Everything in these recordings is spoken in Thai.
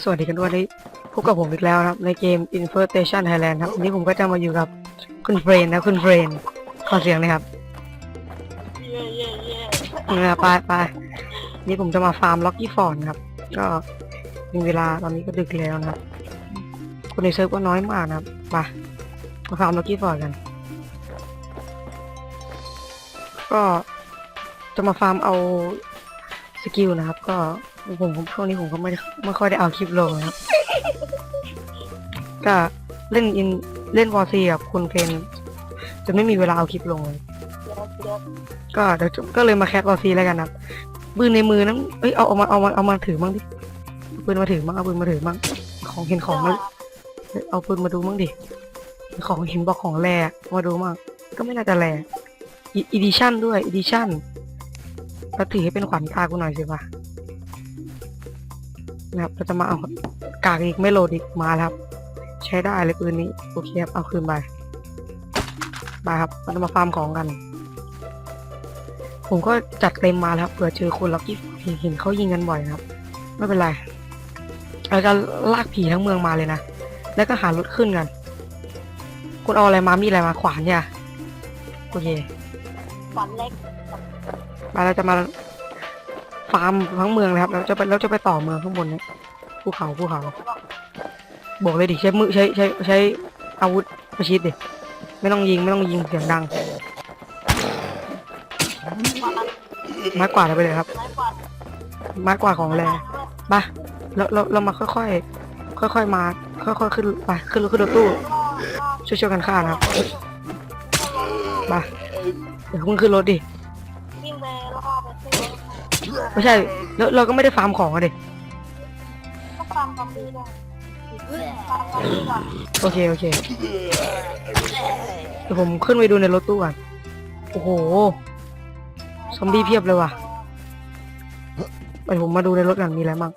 ฮัลโหลก็สวัสดีกันด้วยนี่พบกับผมอีกแล้วนะครับ ในเกม Infestation Thailand ครับวันนี้ผมก็จะมาอยู่กับคุณเฟรนนะคุณเฟรนขอเสียงเลยครับเย่เย่เย่เออไปไปนี่ผมจะมาฟาร์มล็อกกี้ฟอนครับ ก็มีเวลาตอนนี้ก็ดึกแล้วนะครับ คนในเซิร์ฟก็น้อยมากนะครับไปมาฟาร์มล็อกกี้ฟอนกัน ก็จะมาฟาร์มเอาสกิลนะครับ ก็ ผมผมช่วงนี้ผมก็ไม่ไม่ค่อยได้เอาคลิปลงนะครับก็เล่นอินเล่นวอซีกับคุณเพนจะไม่มีเวลาเอาคลิปลงเลยก็เดี๋ยวก็เลยมาแคสวอซีแล้วกันนะครับปืนในมือนั้นเอ้ยเอาเอามาเอามาเอามาถือมั่งดิปืนมาถือมั่งเอาปืนมาถือมั่งของเห็นของมันเอ้ยเอาปืนมาดูมั่งดิของเห็นบอกของแรมาดูมั่งก็ไม่น่าจะแรอีดิชั่นด้วยอีดิชั่นแล้วถือให้เป็นขวัญตากูหน่อยสิวะ นะครับเราจะมาเอากากอีกไม่โหลดอีกมาแล้วครับ ใช้ได้เลยปืนนี้ โอเคครับเอาคืนไปไปครับเราจะมาฟาร์มของกัน ผมก็จัดเต็มมาแล้วครับเผื่อเจอคนล็อกกี้เห็นเขายิงกันบ่อยนะครับ ไม่เป็นไรเราจะลากผีทั้งเมืองมาเลยนะ แล้วก็หารถขึ้นกัน คุณเอาอะไรมา มีอะไรมาขวานเนี่ย โอเคฝันเล็กไปเราจะมา ฟาร์มทั้งเมืองเลยครับแล้วจะไปแล้วจะไปต่อเมืองข้างบนเนี่ยภูเขาภูเขาบอกเลยดิใช้มือใช้ใช้ใช้อาวุธประชิดดิไม่ต้องยิงไม่ต้องยิงเสียงดังฝันไม้กวาดเอาไปเลยครับไม้กวาดกวาดของแรงไปเราเราเรามาค่อยๆค่อยๆมา ค่อยๆขึ้นไปขึ้นรถขึ้นรถตู้ช่วยๆกันฆ่านะครับไปเดี๋ยวคุณขึ้นรถดิ ไม่ใช่ แล้วเราก็ไม่ได้ฟาร์มของอะดิก็ฟาร์มซอมบี้ด้วยฟาร์มซอมบี้ก่อนโอเคโอเคเดี๋ยวผมขึ้นไปดูในรถตู้ก่อนโอ้โห ซอมบี้เพียบเลยว่ะไปผมมาดูในรถกันมีอะไรบ้าง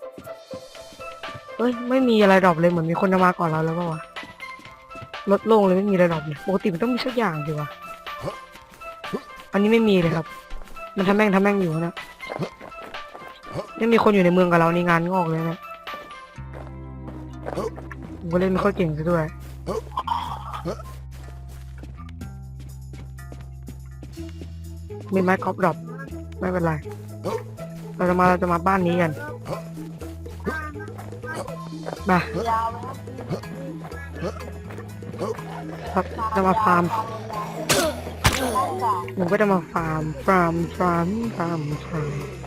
เอ้ยไม่มีอะไรดรอปเลยเหมือนมีคนจะมาก่อนเราแล้วป่าวะรถโล่งเลยไม่มีอะไรดรอปเลยปกติมันต้องมีสักอย่างสิวะอันนี้ไม่มีเลยครับ มันทำแม่งทำแม่งอยู่นะ ไม่มีคนอยู่ในเมืองกับเรานี่งานงอกเลยนะผมก็เล่นไม่ค่อยเก่งซะด้วย มีไม้กอล์ฟดรอปไม่เป็นไร เราจะมาเราจะมาบ้านนี้กันมายาวเรับครับจะมาฟาร์มผมก็จะมาฟาร์มฟาร์มฟาร์มฟาร์มฟาร์ม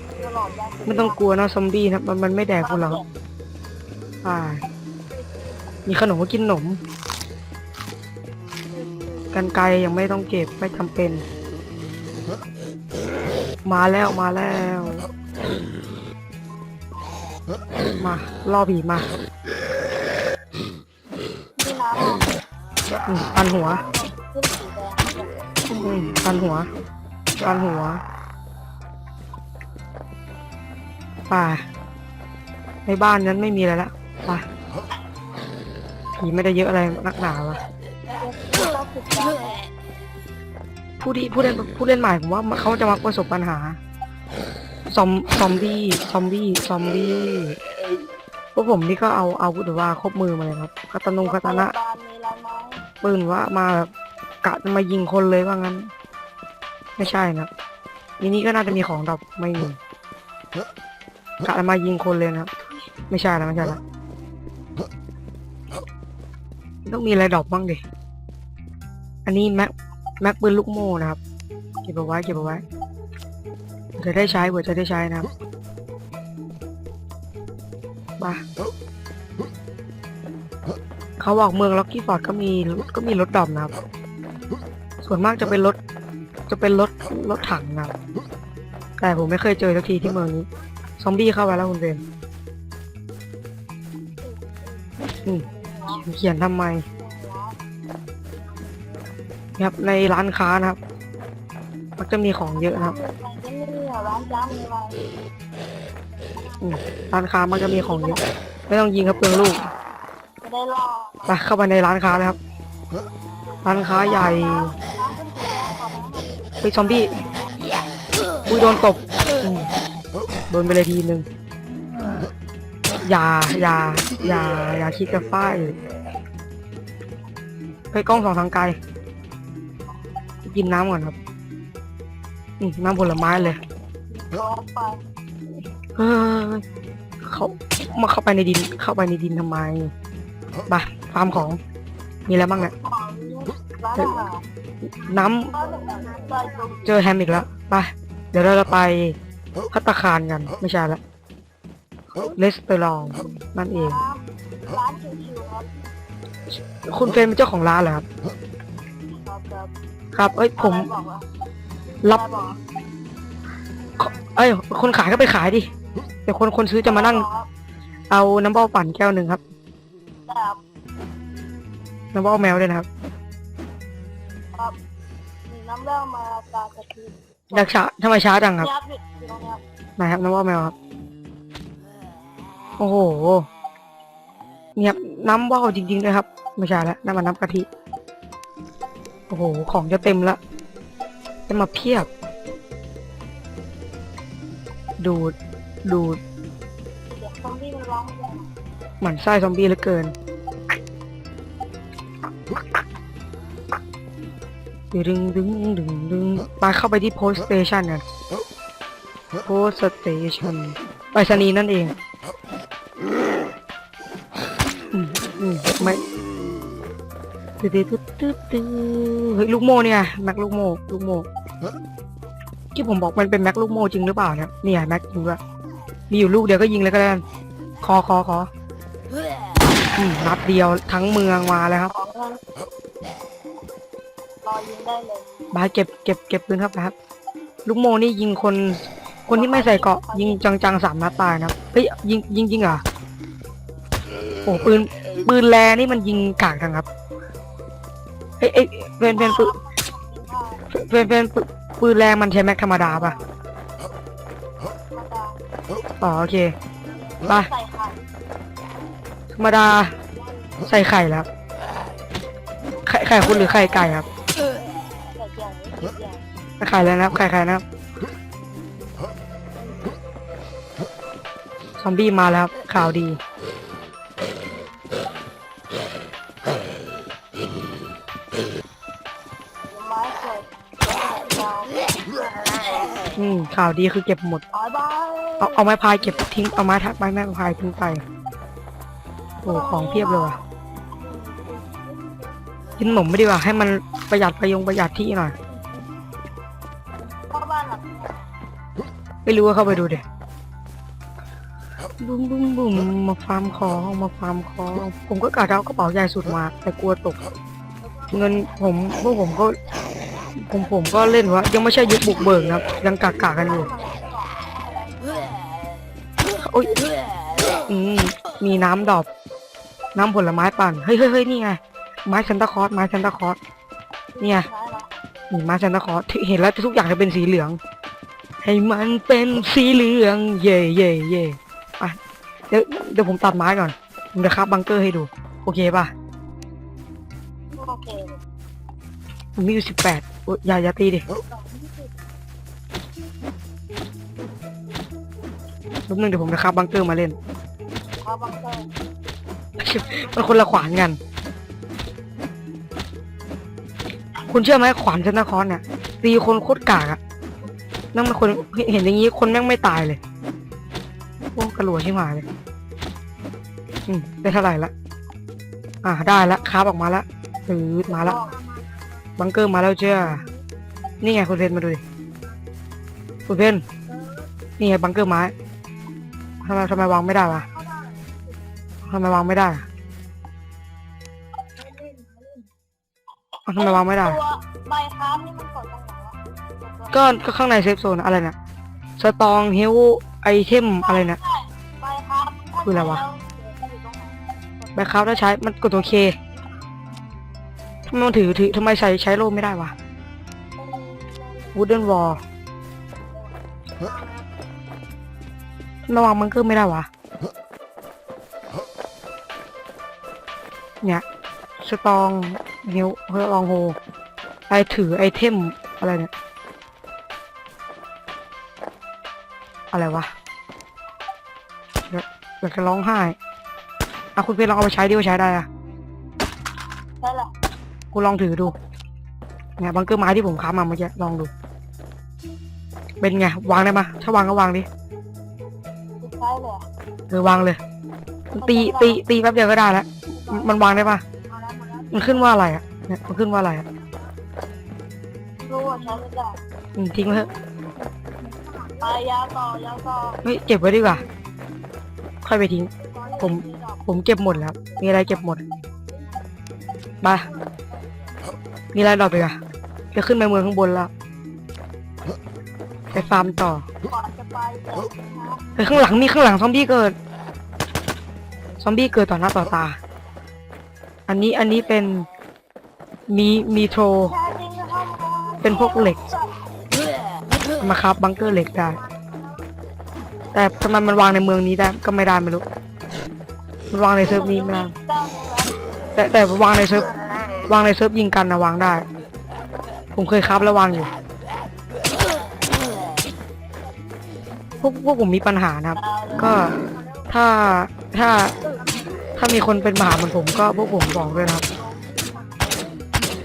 ไม่ต้องกลัวนะซอมบี้นะมันมันไม่แดกคุณหรอกอ่า มีขนมก็กินขนม กันไกลยังไม่ต้องเก็บไม่จำเป็น มาแล้วมาแล้ว มาล่อผีมาปันหัวปันหัวปันหัว ป่า ในบ้านนั้นไม่มีอะไรละป่าผีไม่ได้เยอะอะไรนักหนาวะเราผู้ที่ผู้เล่นผู้เล่นใหม่ผมว่าเขาจะมักประสบปัญหา ซอมซอมบี้ซอมบี้ซอมบี้พวกผมนี่ก็เอาอาวุธหรือว่าครบมือมาเลยครับคาตานุงคาตานะปืนว่ามาแบบกะจะมายิงคนเลยว่างั้น ไม่ใช่นะครับมินี่ก็น่าจะมีของดอปไม่มี กะจะมายิงคนเลยนะครับ ไม่ใช่แล้วไม่ใช่แล้วต้องมีอะไรดอปบ้างดิ อันนี้แม็กแม็กปืนลูกโม่นะครับ เก็บเอาไว้เก็บเอาไว้จะได้ใช้เผื่อจะได้ใช้นะครับบ้าเขาบอกเมืองล็อกกี้ฟอร์ดก็มีก็มีรถดอปนะครับ ส่วนมากจะเป็นรถจะเป็นรถรถถังนะครับ แต่ผมไม่เคยเจอสักทีที่เมืองนี้ อมบี้เข้าไปแล้วคุณเบนอืมเขียนทำไมนะครับในร้านค้านะครับ มันจะมีของเยอะนะครับร้านค้ามันจะมีของเยอะ ไม่ต้องยิงครับเปลืองลูกไปเข้าไปในร้านค้าเลยครับ ร้านค้าใหญ่เฮ้ยซอมบี้อุ้ยโดนตบ นไปเลยทีหนึ่งอย่าอย่าอย่าอย่าคิดจะฝ้ายเฮ้ยกล้องสองทางไกล กินน้ำก่อนครับน้ำผลไม้เลยลงไปเฮ้ยเขามาเข้าไปในดินเข้าไปในดินทำไมไปฟาร์มของ มีอะไรบ้างเนี่ยน้ำเจอแฮมอีกแล้วไปเดี๋ยวเราจะไป พัตตาคารกัน ไม่ใช่ละเลสเตอรองนั่นเองร้านร้านชิวๆครับคุณเฟรมเป็นเจ้าของร้านเหรอครับ ครับครับครับ เอ้ยผมอะไรบอกว่ารับอะไรบอกเอ้ยคนขายก็ไปขายดิแต่คนคนซื้อจะมานั่ง ครับเอาน้ำเบ้าปั่นแก้วหนึ่งครับแต่ครับน้ำเบ้าแมวด้วยนะครับครับมีน้ำเล่ามาตากะทิอยากช้าทำไมช้าจังครับ เนี่ยครับอยู่ตรงเนี้ยครับน้ำเบ้าแมวครับ โอ้โหเนี่ยน้ำเบ้าจริงๆเลยครับ ไม่ใช่แล้วน้ำมันน้ำกะทิ โอ้โห ของจะเต็มละ จะมาเพียบ ดูด ดูดเดี๋ยวซอมบี้มันร้อนไส้ซอมบี้เหลือเกินดึงดึงดึงดึงไปเข้าไปที่โพสต์สเตชันกัน โพสสเตชันไปรษณีย์นั่นเองอืมอืมไม่ตึ๊ดตึ๊ดตึ๊ดตึ๊ดตึ๊ดเฮ้ยลูกโม่เนี่ยแม็กลูกโม่ลูกโม่ที่ผมบอกมันเป็นแม็กลูกโม่จริงหรือเปล่าเนี่ยเนี่ยแม็กจริงด้วยมีอยู่ลูกเดียวก็ยิงเลยก็ได้คอคอคออืมนัดเดียวทั้งเมืองมาเลยครับของนั้นรอยิงได้เลยบายเก็บเก็บเก็บปืนครับนะครับ ลูกโม่นี่ยิงคน คนที่ไม่ใส่เกราะยิงจังๆสามนัดตายนะเฮ้ยยิงยิงจริงเหรอโอ้ปืนปืนแรนี่มันยิงกากจังครับเอ้ยเอ้ยเป็นเป็นปืนยิงได้เป็นเป็นปืนปืนแรงมันใช้แม็กธรรมดาป่ะอ๋อโอเคไปธรรมดาใส่ไข่แล้วไข่ไข่คุณหรือไข่ไก่ครับไข่แล้วนะครับไข่ไข่นะครับ อมบี้มาแล้วครับข่าวดี ไม้เสร็จยาวอืมข่าวดีคือเก็บหมดบายบายเอาเอาไม้พายเก็บทิ้ง เอาไม้ทักไม้แม่พายทิ้งไป โอ้ของเพียบเลยว่ะกินขนมไม่ดีกว่าให้มันประหยัดประยงประหยัดที่หน่อย เข้าบ้านหลังไม่รู้ว่าเข้าไปดูเด็ บุ้มบุ้มบุ้มมาฟาร์มของมาฟาร์มของผมก็กะจะเอากระเป๋าใหญ่สุดมา แต่กลัวตก เงินผมพวกผมก็ ผมผมก็เล่นว่ายังไม่ใช่ยุคบุกเบิกนะครับยังกากากันอยู่โอ้ยอืมมีน้ำดอก น้ำผลไม้ปั่นเฮ้ยเฮ้ยเฮ้ยนี่ไงไม้ซันตาคอสไม้ซันตาคอสเนี่ยนี่ไม้ซันตาคอสที่เห็นแล้วทุกอย่างจะเป็นสีเหลือง ให้มันเป็นสีเหลือง เย่เย่เย่ เดี๋ยวเดี๋ยวผมตัดไม้ก่อนผมจะคราบบังเกอร์ให้ดู โอเคป่ะ โอเคเลยผมมีอยู่สิบแปดอย่าอย่าตีดิรูปนึงเดี๋ยวผมจะคราบบังเกอร์มาเล่นเข้าบังเกอร์มันคนละขวานกัน คุณเชื่อไหมขวานซันตาคลอสเนี่ยตีคนโคตรกากอะนั่นมันคนเห็นอย่างนี้คนแม่งไม่ตายเลยโอ้ กระหลัวชิบหายเลยอืมได้เท่าไหร่ละ อ่าได้ละคราบออกมาละตืดมาละบังเกอร์มาแล้วเจ้านี่ไงคุณเพนมาดูดิคุณเพนนี่ไงบังเกอร์ไม้ทำไมทำไมวางไม่ได้วะทำไมวางไม่ได้ทำไมวางไม่ได้ตัวใบค้านี่มันกดตรงไหนวะก็ก็ข้างในเซฟโซนอะไรเนี่ยสตองเฮลไอเทมอะไรเนี่ย คืออะไรวะแบ็คคาถ้าใช้มันกดตัวเคทำไมมันถือถือทำไมใช้ใช้โล่ไม่ได้วะวูดเดนวอลมาวางบังเกอร์ไม่ได้วะเนี่ยสตองเฮลเฮลองโฮไอถือไอเทมอะไรเนี่ย อะไรวะ อยากจะร้องไห้อะคุณเพชรลองเอาไปใช้ดิว่าใช้ได้อะใช่แหละคุณลองถือดูเนี่ยบังเกอร์ไม้ที่ผมค้ามาเมื่อกี้ลองดู เป็นไง วางได้ปะถ้าวางก็วางดิติดใช้เลยอะเออวางเลยมันตีตีตีแป๊บเดียวก็ได้แล้ว มันมันวางได้ปะเอาแล้วมาแล้วมันขึ้นว่าอะไรอะเนี่ยมันขึ้นว่าอะไรอะรู้ว่าใช้ไม่ได้อืมทิ้งไว้เถอะไปยาวต่อยาวต่อเฮ้ยเก็บไว้ดีกว่า ค่อยไปทิ้ง ผม ผมเก็บหมดแล้ว มีอะไรเก็บหมดไปมีอะไรดรอปอีกอะจะขึ้นไปเมืองข้างบนแล้วไปฟาร์มต่อไปข้างหลังมีข้างหลังซอมบี้เกิด ซอมบี้เกิดต่อหน้าต่อตา อันนี้อันนี้เป็นมีมีโทรแท้จริงนะเข้ามาเป็นพวกเหล็ก มาครับบังเกอร์เหล็กได้ แต่ทำไมมันวางในเมืองนี้ได้ก็ไม่ได้ไม่รู้ มันวางในเซิร์ฟนี้ไม่ได้แต่แต่วางในเซิร์ฟวางในเซิร์ฟยิงกันนะวางได้ ผมเคยครับแล้ววางอยู่พวกพวกผมมีปัญหานะครับ ก็ถ้าถ้าถ้ามีคนเป็นมหาเหมือนผมก็พวกผมบอกด้วยนะครับ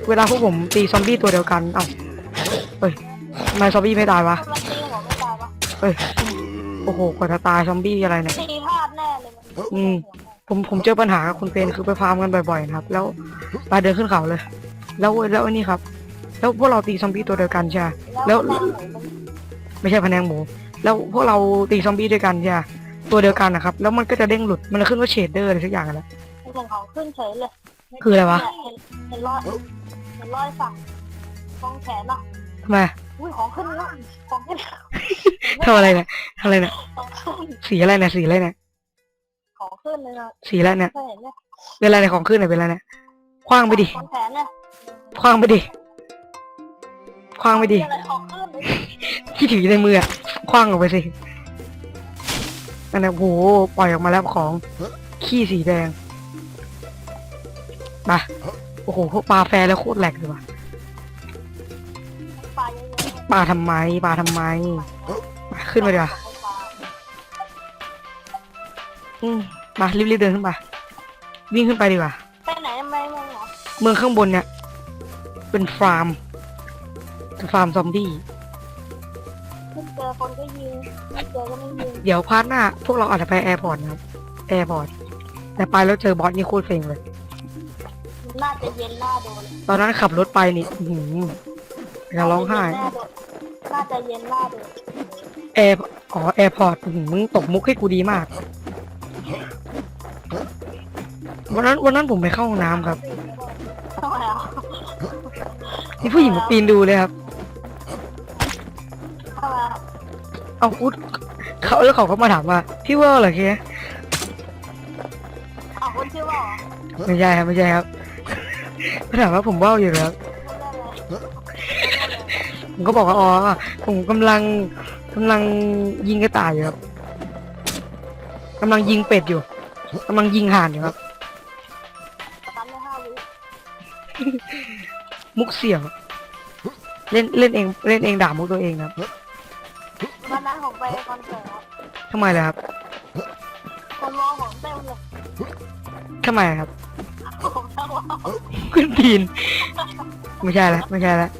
เวลาพวกผมตีซอมบี้ตัวเดียวกัน เอ้าเฮ้ยทำไมซอมบี้ไม่ตายวะมันตีหัวไม่ตายวะเฮ้ย โอ้โหกว่าจะตายซอมบี้อะไรเนี่ย ตีพลาดแน่เลยมันอืม ผมผมเจอปัญหากับคุณเป็นคือไปฟาร์มกันบ่อยๆนะครับ แล้วไปเดินขึ้นเขาเลย แล้วแล้วอันนี้ครับ แล้วพวกเราตีซอมบี้ตัวเดียวกันใช่ไหม แล้วแม่งหมูมันไม่ใช่พะแนงหมู แล้วพวกเราตีซอมบี้ด้วยกันใช่ไหมตัวเดียวกันนะครับ แล้วมันก็จะเด้งหลุดมันจะขึ้นว่าเชดเดอร์อะไรสักอย่างกันแล้วเป็นของของขึ้นเฉยเลยคืออะไรวะ เห็นเห็นรอยเห็นรอยสั่งตรงแขนอะทำไม อุ้ยของขึ้นแล้วของขึ้นทำอะไรเนี่ยทำอะไรเนี่ยของขึ้นสีอะไรเนี่ยสีอะไรเนี่ยของขึ้นเลยนะสีอะไรเนี่ยเคยเห็นเนี่ยเป็นอะไรเนี่ยของขึ้นเนี่ยเป็นอะไรเนี่ยคว้างไปดิตรงแขนเนี่ยคว้างไปดิคว้างไปดิอะไรของขึ้นเลยที่ถืออยู่ในมืออะคว้างออกไปสิอันนี้โหปล่อยออกมาแล้วของขี้สีแดงมาโอ้โหพวกปลาแฟร์แล้วโคตรแหลกเลยว่ะปลาเยอะๆ ปลาทำไมปลาทำไมมาขึ้นมาดีกว่าอืมมารีบๆเดินขึ้นไปวิ่งขึ้นไปดีกว่าไปไหนไม่มองเหรอเมืองข้างบนเนี่ย เป็นฟาร์มเป็นฟาร์มซอมบี้ไม่เจอคนก็ยิงไม่เจอก็ไม่ยิงเดี๋ยวพาร์ทหน้า พวกเราอาจจะไปแอร์พอร์ตนะครับแอร์พอร์ตแต่ไปแล้วเจอบอสนี่โคตรเซ็งเลยน่าจะเย็นหน้าโดนตอนนั้นขับรถไปนี่อื้อหือ อย่าร้องไห้น่าจะเย็นหน้าโดนแอร์อ๋อแอร์พอร์ตอื้อหือมึงตกมุกให้กูดีมาก วันนั้นวันนั้นผมไปเข้าห้องน้ำครับทำไมอะมีผู้หญิงมาปีนดูเลยครับ ทำไมอะเอาพูดเขาแล้วเขาก็มาถามว่าพี่เวอร์เหรอเคอ้าวคนชื่อว่าเหรอไม่ใช่ครับไม่ใช่ครับเขาถามว่าผมเว่าอยู่แล้วไม่ได้เลย ผมก็บอกว่าอ๋อผมกำลังกำลังยิงกระต่ายอยู่ครับกำลังยิงเป็ดอยู่กำลังยิงห่านอยู่ครับม่ห้าวิมุกเสี่ยงเล่นเล่นเองเล่นเองด่ามุกตัวเองครับวันนั้นผมไปคอนเสิร์ตครับทำไมล่ะครับคนมองผมเต็มเลยทำไมครับผมทั้งว่าขึ้นปีน ไม่ใช่แล้วไม่ใช่แล้ว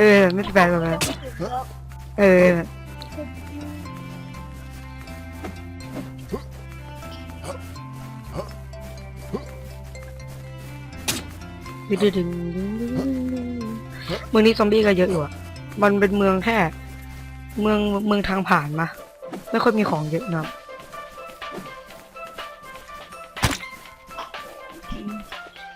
เออ ไม่ใช่แฟนหรอกนะไม่ถึงแล้วเออดึงดึงดึงดึงดึงเมืองนี้ซอมบี้ก็เยอะอยู่อะมันเป็นเมืองแค่ เมืองเมืองทางผ่านมา ไม่ค่อยมีของเยอะนะครับ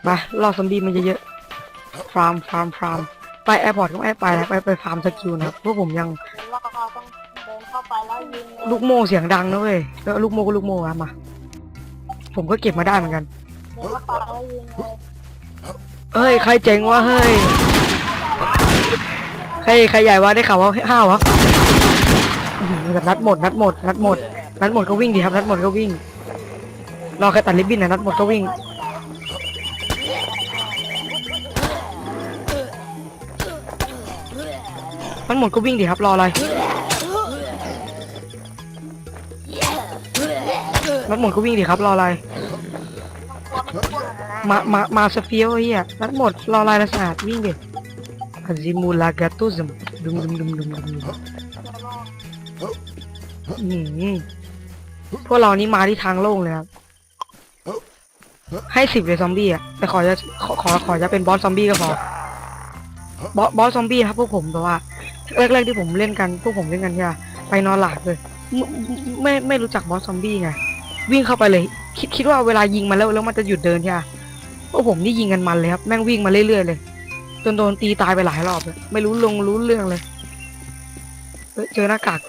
ไปรอซอมบี้มันเยอะๆฟาร์มฟาร์มฟาร์ม ไปแอร์พอร์ตก็ไม่ไปนะไปไปฟาร์มสกิลนะครับเพราะผมยังเราก็ต้องเดินเข้าไปแล้วยิงเลยลูกโม่เสียงดังนะเว้ยแล้วลูกโม่ก็ลูกโม่อะมา ผมก็เก็บมาได้เหมือนกัน เดินเข้าไปแล้วยิงเลยเฮ้ยใครเจ๋งวะเฮ้ยใครใครใหญ่วะได้ข่าวว่าห้าวะอื้อหือแบบนัดหมดนัดหมดนัดหมดนัดหมดก็วิ่งดีครับนัดหมดก็วิ่งรอแค่ตัดลิบบิ้นนะนัดหมดก็วิ่ง มันหมดก็วิ่งดิครับรออะไรมันหมดก็วิ่งดิครับรออะไร มา มา มาสเฟียวไอ้เฮียมันหมดรออะไรละสะอาดวิ่งดิอาซิมูลากาตุซมดุมดุมดุมดุมดุมดุมอืมพวกเรานี่มาที่ทางโล่งเลยครับให้สิบเลยซอมบี้อะแต่ขอจะขอขอขอจะเป็นบอสซอมบี้ก็พอบอสบอสซอมบี้ครับพวกผมแต่ว่า แรกๆที่ผมเล่นกันพวกผมเล่นกันใช่ะไปนอนหลับเลยไม่ไม่ไม่รู้จักบอสซอมบี้ไงวิ่งเข้าไปเลย คิดคิดว่าเวลายิงมาแล้วแล้วมันจะหยุดเดินใช่ปะพวกผมนี่ยิงกันมันเลยครับแม่งวิ่งมาเรื่อยๆเลยจนโดนตีตายไปหลายรอบเลยไม่รู้ลงรู้เรื่องเลยเจอหน้ากาก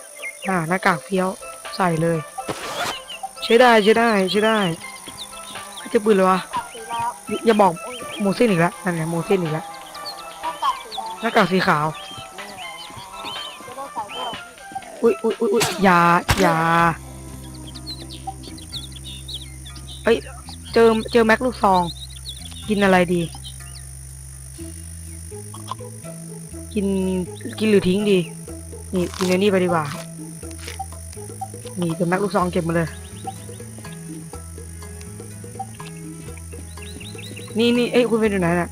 อ่าหน้ากากเฟี้ยวใส่เลย ใช้ได้ใช้ได้ใช้ได้เจะปืนเลยวะอย่าบอกโมเสสอีกแล้วนั่นไงโมเสสอีกแล้วหน้ากากสีขาว อุ้ยอุ้ยอุ้ยอุ้ยอย่าอย่าเอ้ย เจอ เจอแม็กลูกซอง กินอะไรดี กิน กินหรือทิ้งดี นี่ กินในนี่ไปดีกว่า นี่เป็นแม็กลูกซองเก็บมาเลย นี่นี่เอ้ย คุณเป็นอยู่ไหนน่ะ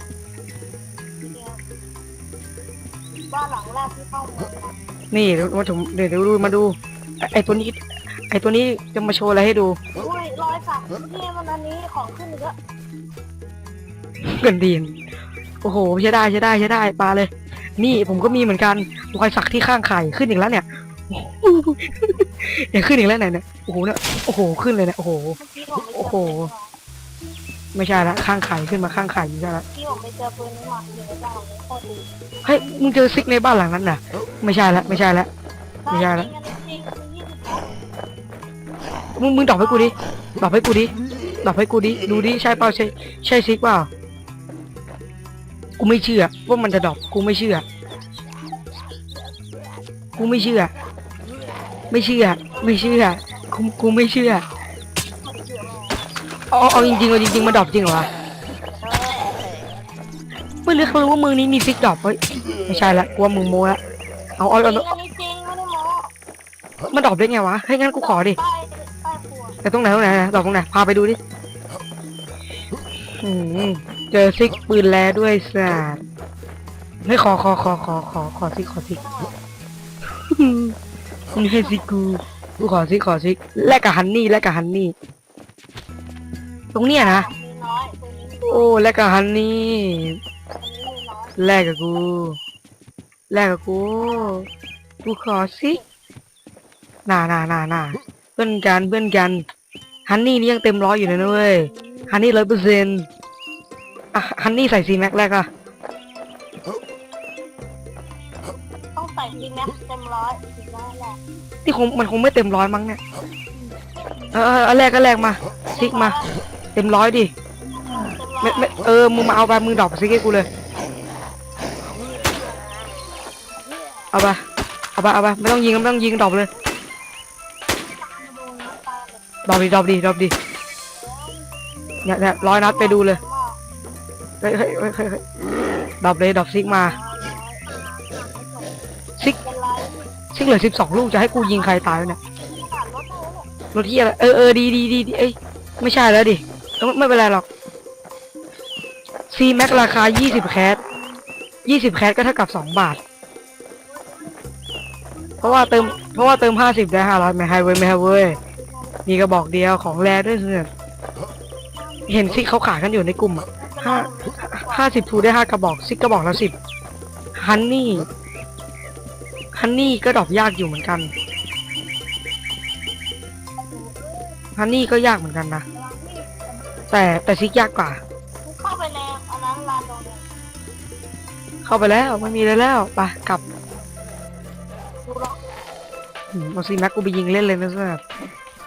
นี่เดี๋ยวมาถึงเดี๋ยวเดี๋ยวดูมาดูไอ้ไอตัวนี้ ไอตัวนี้จะมาโชว์อะไรให้ดูอุ้ยรอยสักนี่มันอันนี้ของขึ้นอีกแล้วเกินดีนโอ้โหใช้ได้ใช้ได้ใช้ได้ปลาเลย นี่ผมก็มีเหมือนกันรอยสักที่ข้างไข่ขึ้นอีกแล้วเนี่ยเนี่ยขึ้นอีกแล้วเนี่ยเนี่ยโอ้โหเนี่ยโอ้โหขึ้นเลยเนี่ยโอ้โหเมื่อกี้ผมไปเจโอ้อโหปืนมา ไม่ใช่ละข้างไข่ขึ้นมาข้างไข่ไม่ใช่ละเมื่อกี้ผมไปเจอปืนนี้มาอยู่ในบ้านหลังนี้โคตรดีเฮ้ยมึงเจอซิกในบ้านหลังนั้นน่ะ ไม่ใช่ละไม่ใช่ละไม่ใช่ละจริงอันนี้จริงมียี่สิบแปดมึงมึงดรอปให้กูดิดรอปให้กูดิดรอปให้กูดิดูดิใช่เปล่าใช่ใช่ซิกเปล่ากูไม่เชื่อว่ามันจะดรอปกูไม่เชื่อ กูไม่เชื่อ ไม่เชื่อ ไม่เชื่อกูกูไม่เชื่อ เอาเอาจริงๆเอาจริงๆมาดรอปจริงเหรอวะไม่รู้เขารู้ว่ามือนี้มีฟิกดรอปเฮ้ยไม่ใช่ละกูว่ามึงโมละเอาเอาจริเอางอันนี้จริงไม่ได้โม้มาดรอปได้ไงวะให้งั้นกูขอดิใต้ใต้ครัวแต่ตรงไหนตรงไหนะดรอปตรงไหนพาไปดูดิอืมเจอซิกปืนแลด้วยสัตว์ไม่ขอขอขอขอขอขอซิกขอซิกมึงให้ซิกกูกูขอซิกขอซิกแลกกับฮันนี่แลกกับฮันนี่ ตรงเนี้ยนะ มีน้อยปืนนี้มีน้อยโอ้แลกกับฮันนี่อันนี้มีน้อยแลกกับกู แลกกับกู กูขอซิกน่าน่าน่าน่าเพื่อนกันเพื่อนกัน ฮันนี่นี่ยังเต็มร้อยอยู่เลยนะเว้ย ฮันนี่ร้อยเปอร์เซ็นต์อะฮันนี่ใส่ซีแม็กแรกอะต้องใส่ซีแม็กเต็มร้อยถึงได้แหละที่คงมันคงไม่เต็มร้อยมั้งเนี่ย เออเออเอาแรกก็แรกมา ซิกมา เเต็มร้อยดิเต็มร้อยไม่ไม่เออมึงมาเอาไปมึงดรอปซิกให้กูเลย เอาไปเอาไปเอาไปไม่ต้องยิงไม่ต้องยิงดรอปเลยดรอปดิดรอปดิดรอปดิเนี่ยเนี่ยร้อยนัดไปดูเลยเฮ้ยเฮ้ยเฮ้ยเฮ้ยดรอปเลยดรอปซิกมาซิกซิกเหลือสิบสองลูกจะให้กูยิงใครตายเนี่ยรถเที่ยรถที่อะไรเออเออดีดีดีเอ้ยไม่ใช่แล้วดิ ไม่เป็นไรหรอกซีแม็กราคายี่สิบแคสยี่สิบแคสก็เท่ากับสองบาท เพราะว่าเติม เพราะว่าเติมห้าสิบได้ห้าร้อยไม่ให้เว้ยไม่ให้เว้ย มีกระบอกเดียวของแรด้วยเพื่อนเห็นซิกเขาขายกันอยู่ในกลุ่มอะห้าห้าสิบทูได้ห้ากระบอกซิกกระบอกละสิบฮันนี่ ฮันนี่ก็ดรอกยากอยู่เหมือนกัน ฮันนี่ก็ยากเหมือนกันนะ แต่แต่ซิกยากกว่า เข้าไปในอันนั้นลานตรงเนี้ยเข้าไปแล้วไม่มีอะไรแล้วไปกลับดูหรอกอืมเอาซีแม็กกูไปยิงเล่นเลยนะสัส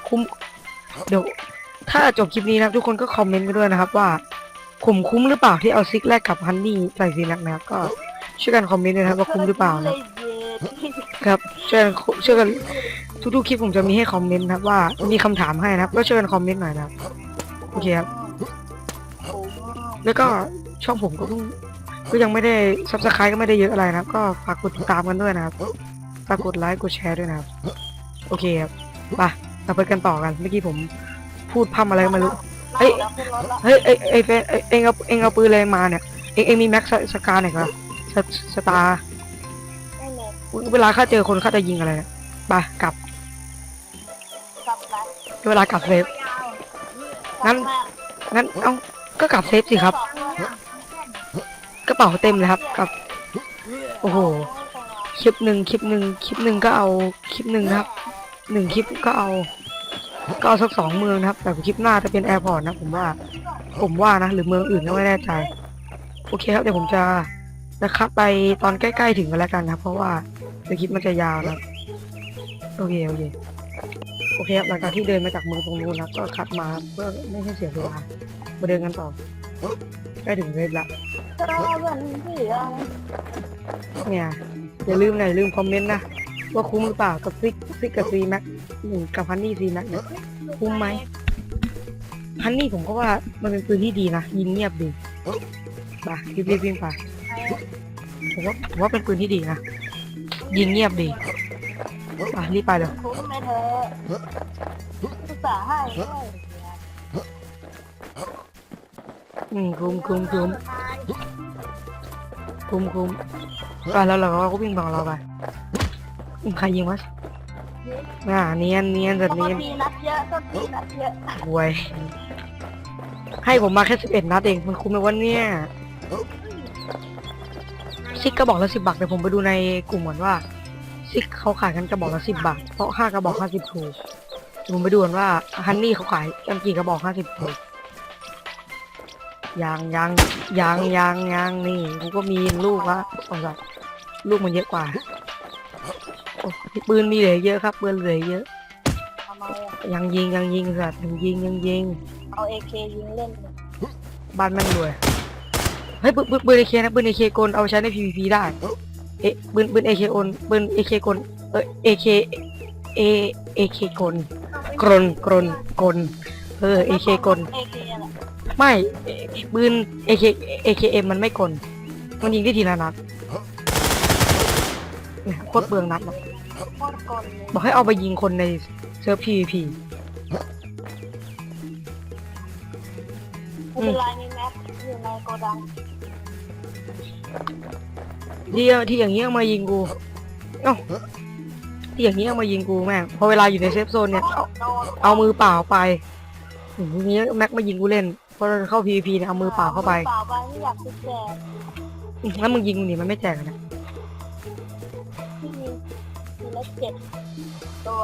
คุ้มเดี๋ยวถ้าจบคลิปนี้นะทุกคนก็คอมเมนต์กันด้วยนะครับว่าคุ้มคุ้มหรือเปล่าที่เอาซิกแลกกับฮันนี่ใส่ซีแม็กนะครับก็ช่วยกันคอมเมนต์ด้วยนะครับว่าคุ้มหรือเปล่านะ เลยเย็ดครับช่วยกันช่วยกันทุกๆคลิปผมจะมีให้คอมเมนต์นะครับว่ามีคำถามให้นะครับก็ช่วยกันคอมเมนต์หน่อยนะครับ โอเคครับแล้วก็ช่องผมก็เพิ่งก็ยังไม่ได้ซับสไครต์ก็ไม่ได้เยอะอะไรนะครับ ก็ฝากกดติดตามกันด้วยนะครับฝากกดไลค์กดแชร์ด้วยนะครับ โอเคครับไปเราไปกันต่อกันเมื่อกี้ผมพูดพร่ำอะไรก็ไม่รู้เฮ้ยแล้วขึ้นรถแล้วเฮ้ยเอ้ยเอ้ยเอ็งเอาเอ็งเอาปืนอะไรมาเนี่ยเอ็งเอ็งมีแม็กซ์สกาเนี่ยเหรอสสตาร์เวลาข้าเจอคนข้าจะยิงอะไรเนี่ยไปกลับเวลากลับเซฟ งั้นงั้นเอ้าก็กลับเซฟสิครับ กระเป๋าเต็มเลยครับกับ โอ้โหคลิปหนึ่งคลิปหนึ่งคลิปหนึ่งก็เอาคลิปหนึ่งครับหนึ่งคลิปก็เอา ก็เอาสักสองเมืองนะครับแต่คลิปหน้าจะเป็นแอร์พอร์ตนะ ผมว่า ผมว่านะ หรือเมืองอื่นก็ไม่แน่ใจ โอเคครับเดี๋ยวผมจะนะครับไปตอนใกล้ ๆ ถึงกันแล้วกันนะเพราะว่าเดี๋ยวคลิปมันจะยาวนะโอเคโอเค โอเคครับหลังจากที่เดินมาจากเมืองตรงนู้นนะครับก็คัดมาเพื่อไม่ให้เสียเวลามาเดินกันต่อใกล้ถึงเวฟละเนผีอะเนี่ยอย่าลืมนะอย่าลืมคอมเมนต์นะว่าคุ้มหรือเปล่ากับซิกซิกกับซีแม็กหนึ่งกับฮันนี่ซีแม็กเนี่ยคุ้มไหมฮันนี่ผมก็ว่ามันเป็นปืนที่ดีนะยิงเงียบดีไปรีบรีบวิ่งไปผมว่าผมว่าเป็นปืนที่ดีนะยิงเงียบดี ไปรีบไปเลยคุ้มไหมเธอศึกษาให้ด้วยอืมคุ้มคุ้มคุ้มคุ้มคุ้มไปแล้วเราก็วิ่งของเราไปอืมใครยิงวะอ่าเนียนเนียนแบบปกเนียนตินัดเยอะก็ทีนัดเยอะหวย ให้ผมมาแค่สิบเอ็ดนัดเองมันคุ้มไหมวะเนี่ยซิกกระบอกละสิบบาทเดี๋ยวผมไปดูในกลุ่มก่อนว่า ซิกเขาขายกันกระบอกละสิบบาท เพราะห้ากระบอกห้าสิบถูกเดี๋ยวผมไปดูกันว่าฮันนี่เขาขายกันกี่กระบอกห้าสิบถูกยังยังยังยังยังนี่กูก็มีลูกละสองสามลูกมันเยอะกว่าโอ้ปืนมีเหลือเยอะครับปืนเหลือเยอะทำไมอะยังยิงยังยิงสัตว์ยังยิงยังยิง เอาเอเคยิงเล่นบ้านแม่งรวยเฮ้ยปืนปืนปืนเอเคนะปืนเอเคกลเอาไปใช้ใน PVP ได้ เอ๊ะปืนปืนเอเคกลปืนเอเคกลเออเอเคเอเอเคกลกรนกรนกลเออเอเคกลเอเคแหละไม่เอ่อปืนเอเคเอเคเอ็มมันไม่กลมันยิงได้ทีละนัดเนี่ยโคตรเปลืองนัดนะโคตรกลเลยบอกให้เอาไปยิงคนในเซิร์ฟ PVP ไม่เป็นไรมีแม็กอยู่ในโกดัง ที่ที่อย่างเงี้ยมายิงกูเอ้าที่อย่างเงี้ยมายิงกูแม่งพอเวลาอยู่ในเซฟโซนเนี่ยเอาโดนเอามือเปล่าไปอย่างเงี้ยแม็กมายิงกูเล่นพอเราเข้า PVP เนี่ยเอามือเปล่าเข้าไปเปล่าไปไม่อยากติดแจกอืมแล้วมึงยิงมันนี่มันไม่แจกอะนะที่มีมีเลขเจ็ดตัว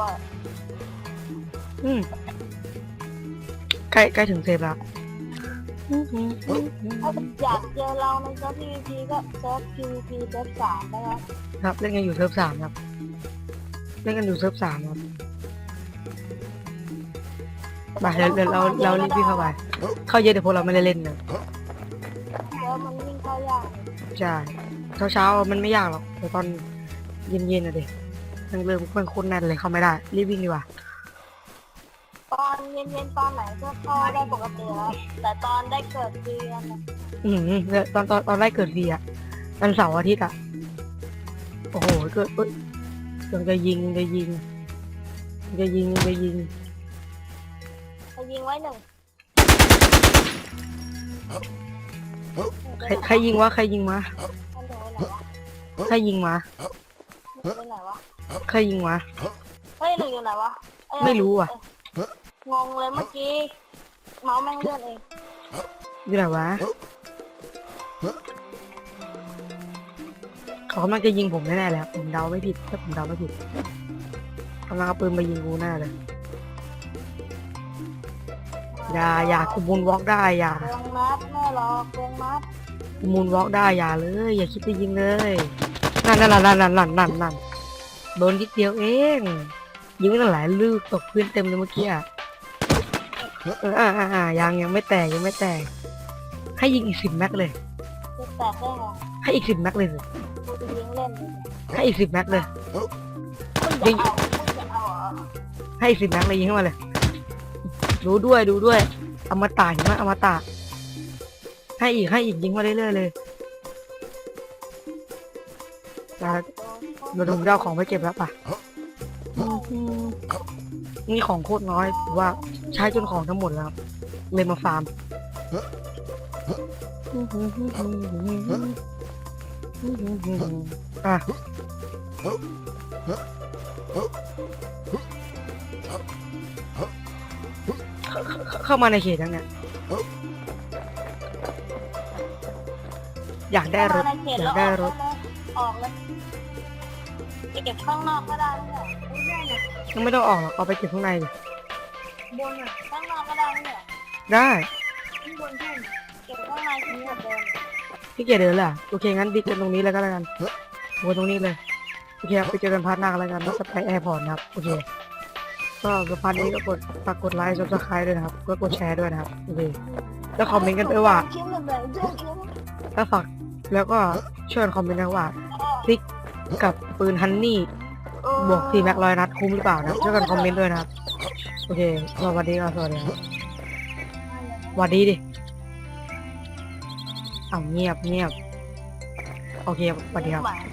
อืมใกล้ใกล้ถึงเซฟแล้ว ถ้าอยากเจอเราในเซิร์ฟ PVP ก็เซิร์ฟ PVP เซิร์ฟสามนะครับครับเล่นกันอยู่เซิร์ฟสามครับ เล่นกันอยู่เซิร์ฟสามครับไปเดี๋ยวเดี๋ยวเราเรารีบวิ่งเข้าไปเข้าเยอะเดี๋ยวพวกเราไม่ได้เล่นนะเซิร์ฟมันวิ่งเข้ายากใช่เช้าเช้าๆมันไม่ยากหรอกแต่ตอนเย็นๆนะเด็กมันเริ่มมันโคตรแน่นเลยเข้าไม่ได้รีบวิ่งดีกว่า ตอนเย็นๆตอนไหนก็เข้าได้ปกติแล้วแต่ตอนได้เกิดเดือนน่ะอืมเนี่ยตอนตอนตอนแรกเกิดวีอะวันเสาร์อาทิตย์อะโอ้โหเกิดเอ้ยยังจะยิงยังจะยิงยังจะยิงยังจะยิงจะยิงไว้หนึ่งใครใครยิงวะใครยิงมามันถึงไปไหนวะใครยิงมาหนึ่งไปไหนวะใครยิงมา เฮ้ยหนึ่งอยู่ไหนวะเอ้ยไม่รู้อะ งงเลยเมื่อกี้ เมาส์แม่งเลื่อนเองอยู่ไหนวะ เขากำลังจะยิงผมแน่ๆเลยครับผมเดาไม่ผิดถ้าผมเดาไม่ผิดกำลังเอาปืนมายิงกูแน่เลยอย่าอย่ากูมูนวอล์กได้อย่าเรืองนัดแม่หรอกเรืองนัดกูมูนวอล์กได้อย่าเลย อย่าคิดจะยิงเลย นั่นนั่นนั่นนั่นนั่นนั่นนั่นโดนนิดเดียวเอง ยิงไปตั้งหลายลูกตกพื้นเต็มเลยเมื่อกี้อะเอออ่าอ่าอ่ายังยังไม่แตกยังไม่แตก ให้ยิงอีกสิบแม็กเลย จะแตกได้ไงให้อีกสิบแม็กเลยสิกูจะยิงเล่นเลยให้อีกสิบแม็กเลย มึงจะเอามึงจะเอาเหรอให้อีกสิบแม็กเลยยิงเข้ามาเลย ดูด้วยดูด้วย อมตะเห็นไหมอมตะให้อีกให้อีกยิงมาเรื่อยๆเลยแล้วเราถึงจะเอาของไปเก็บแล้วป่ะ นี่ของโคตรน้อยถือว่าใช้จนของทั้งหมดแล้วครับเลยมาฟาร์มอะเข้าเข้าเข้ามาในเขตยังเนี่ยอยากได้รถเข้ามาในเขตอยาแล้กวได้ออกรถออกเลยเก็บข้างนอกก็ได้ไม่ใช่ไม่ใช่เนี่ ยยังไม่ต้องออกหรอกเอาไปเก็บข้างในดิบนอะข้างนอกก็ได้ไม่ใช่ได้ข้างบนใช่ไหมเก็บข้างในทิ้งหมดเลยพี่เกียรเดินแหละโอเคงั้นดิกันตรงนี้เลยก็แล้วกันวนตรงนี้เลยโอเคครับไปเจอกันพาร์ทหน้ากันแล้วกันแล้วจะไปแอร์พอร์ตนะครับโอเคก็สำหรับพาร์ทนี้ก็กดฝากกดไลค์ซับสไครต์ด้วยนะครับก็กดแชร์ด้วยนะครับโอเคแล้วคอมเมนต์กันด้วยว่าคิดเหมือนแบบเพื่อนคิดถ้าฝากแล้วก็ช่วยกันคอมเมนต์นะว่าพลิกกับปืนฮันนี่ บวกทีแม็กร้อยนัดคุ้มหรือเปล่านะช่วยกันคอมเมนต์ด้วยนะครับ โอเคสวัสดีครับสวัสดีครับสวัสดีดิเอ้าเงียบเงียบโอเคสวัสดีครับหมาย